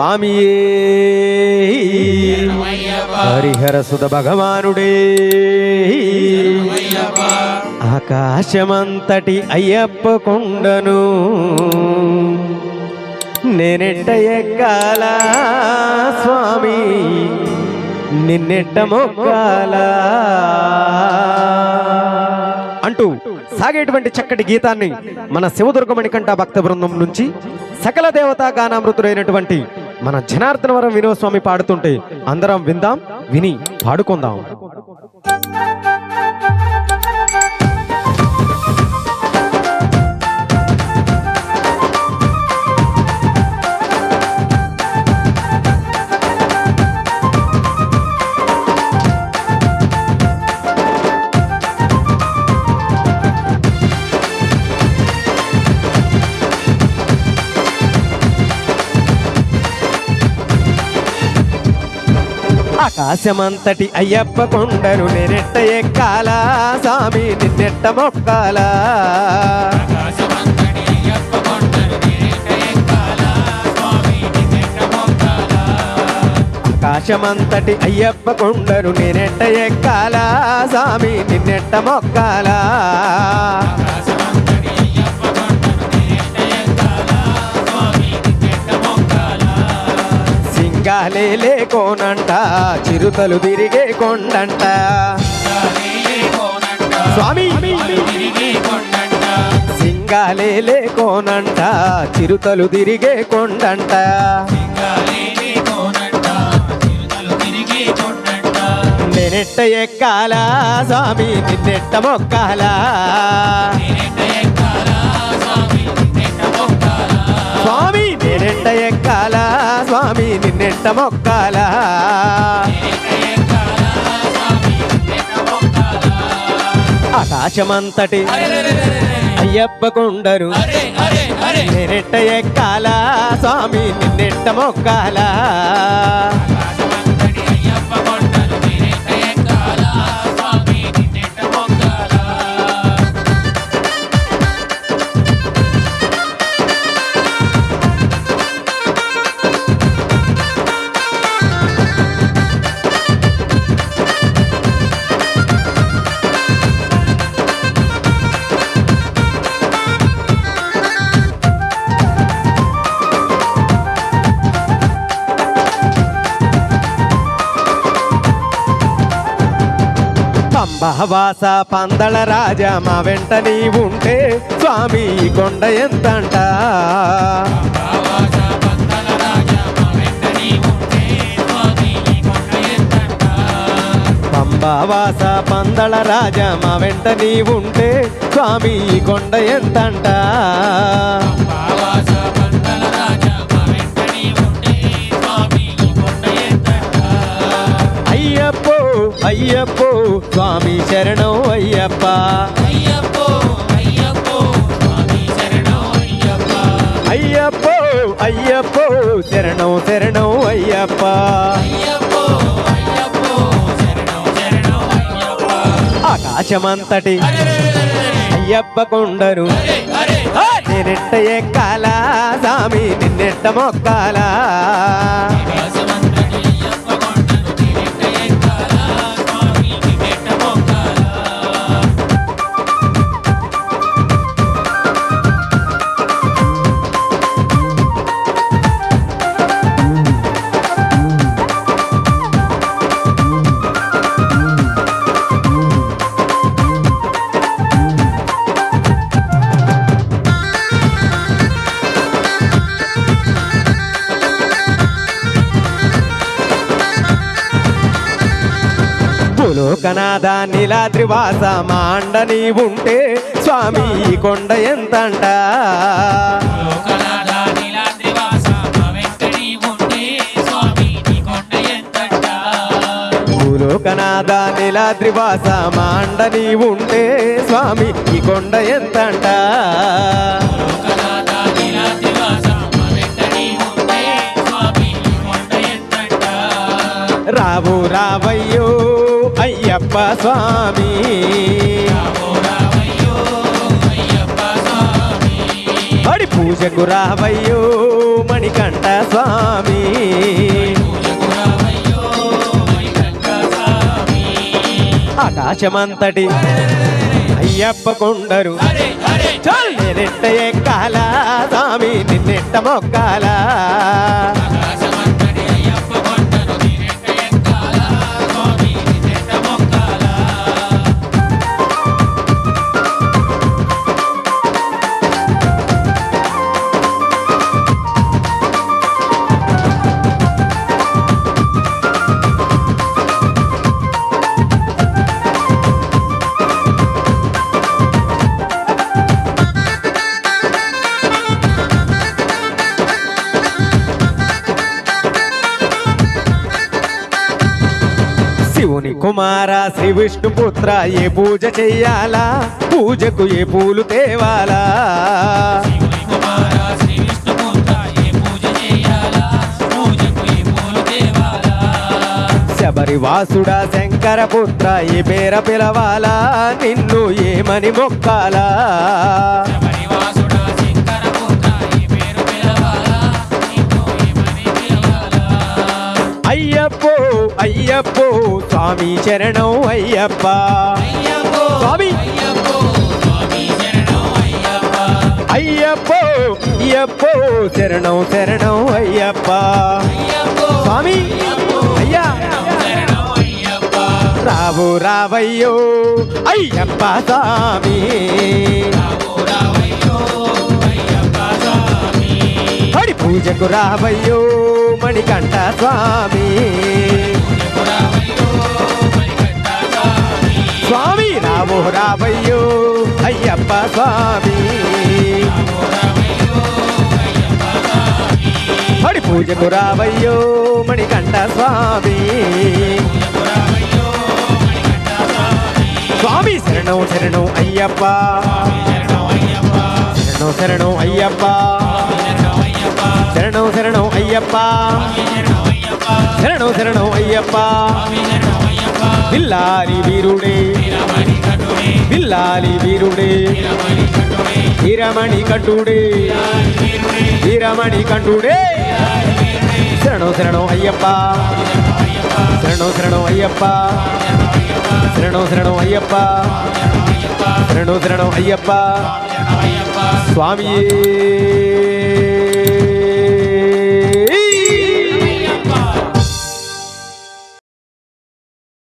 స్వామియే. హరిహర సుత భగవానుడే. ఆకాశమంతటి అయ్యప్ప కొండను నేనెట్ట ఎక్కాల స్వామి? నిన్నెట్ట మొక్కాల? అంటూ సాగేటువంటి చక్కటి గీతాన్ని మన శివదుర్గమణికంఠ భక్త బృందం నుంచి సకల దేవతా గానామృతుడైనటువంటి మన జనార్దనవరం వినోద స్వామి పాడుతుంటే అందరం విందాం విని పాడుకుందాం. ఆకాశమంతటి అయ్యప్ప కొండను నేనెట్ట ఎక్కాలా స్వామి నిన్నెట్ట మొక్కాలా. ఆకాశమంతటి అయ్యప్ప కొండను నేనెట్ట ఎక్కాలా స్వామి నిన్నెట్ట మొక్కాలా. గాలేలే కోనంట చిరుతలు తిరిగే కొండంట. స్వామి! సింగాలేలే కోనంట చిరుతలు తిరిగే కొండంట. నేనెట్ట ఎక్కాలా స్వామి నిన్నెట్ట మొక్కాలా. స్వామి! నిన్నెట్ట మొక్కాలా? ఆకాశమంతటి అయ్యప్ప కొండరు నేనెట్ట ఎక్కాలా? స్వామి నిన్నెట్ట మొక్కాలా? పంబహవాస పందళ రాజా మా వెంట నీ ఉంటే స్వామి కొండ ఎంతంట? పంబవాస పందళ రాజా మా వెంట నీ ఉంటే స్వామి కొండ ఎంతంట? అయ్యప్పో శరణం శరణం అయ్యప్ప. ఆకాశమంతటి అయ్యప్ప కొండరు నిన్నెట్ట ఎక్కాలా స్వామి నిన్నెట్ట మొక్కాలా. భూలోకనాథ నీలాద్రివాస మాండ నీ ఉంటే స్వామి కొండ ఎంతంట? భూలోకనాథ నీలాద్రివాస మాండ నీ ఉంటే స్వామి ఈ కొండ ఎంతంట? రావు రావయ్యో అయ్యప్ప స్వామి. బడి పూజకు రావయ్యో మణికంఠ స్వామి. ఆకాశమంతటి అయ్యప్ప కొండరు. నిన్నెట్ట ఎక్కాలా స్వామి నిన్నెట్ట మొక్కాలా. కుమార శ్రీ విష్ణుపుత్ర ఏ పూజ చెయ్యాలా? పూజకు ఏ పూలు తేవాలా? శబరి వాసుడా శంకర పుత్ర ఏ పేర పిలవాలా? నిన్ను ఏమని మొక్కాలా? అయ్యప్పో అయ్యప్పో స్వామి శరణం అయ్యప్ప. స్వామి. అయ్యప్పో అయ్యప్పో. శరణం శరణం అయ్యప్ప. స్వామి. అయ్యా. రావు రావయ్యో అయ్యప్ప స్వామి. హడి పూజకు రావయ్యో మణికంఠ స్వామి. స్వామి రావో రావయ్యో అయ్యప్ప స్వామి. హడి పూజకు రావయ్యో మణికంఠ స్వామి. స్వామి శరణం శరణం అయ్యప్ప. శరణం శరణం అయ్యప్ప. శరణం శరణం అయ్యప్ప శరణం శరణం అయ్యప్ప బిల్లాలి వీరుడే బిల్లాలి వీరుడే వీరమణి కంఠుడే వీరమణి కంఠుడే శరణం శరణం అయ్యప్ప శరణం శరణం అయ్యప్ప శరణం శరణం అయ్యప్ప శరణం శరణం అయ్యప్ప స్వామియే